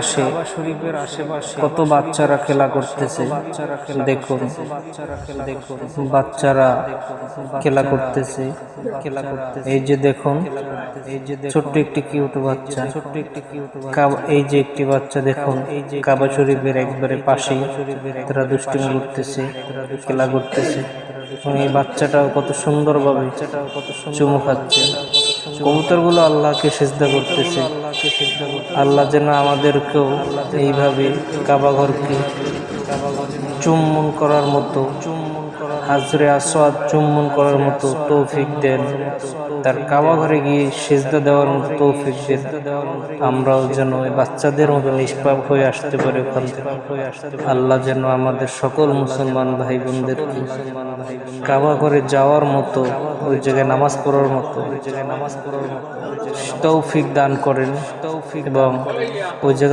পাশে আশেপাশে কত বাচ্চারা খেলা করতেছে। দেখুন, বাচ্চারা খেলা করতেছে। খেলা এই যে দেখুন, ছোট্ট একটি কিউট বাচ্চা। একটি এই যে একটি বাচ্চা দেখুন এই যে কাবা শরীফের একবারে পাশেই তারা দুষ্টিমি করতেছে, খেলা করতেছে। এই বাচ্চাটাও কত সুন্দরভাবে চুমু খাচ্ছে। কবুতরগুলো আল্লাহকে সেজদা করতেছে। আল্লাহ যেন আমাদেরকেও এইভাবে কাবা ঘরকে চুম্বন করার মতো চুম্বন হাজরে আসওয়াদ চুম্বন করার মতো তৌফিক দেন। তার কাবা ঘরে গিয়ে সেজদা দেওয়ার মতো তৌফিক দেন। আমরাও যেন ওই বাচ্চাদের মতো নিষ্পাপ হয়ে আসতে পারি ওখান থেকে। আল্লাহ যেন আমাদের সকল মুসলমান ভাই বোনদেরকে কাবা ঘরে যাওয়ার মতো ওই জায়গায় নামাজ পড়ার মতো। ওই জায়গায় নামাজ পড়ার মতো তৌফিক দান করেন তৌফিক এবং ওই জায়গা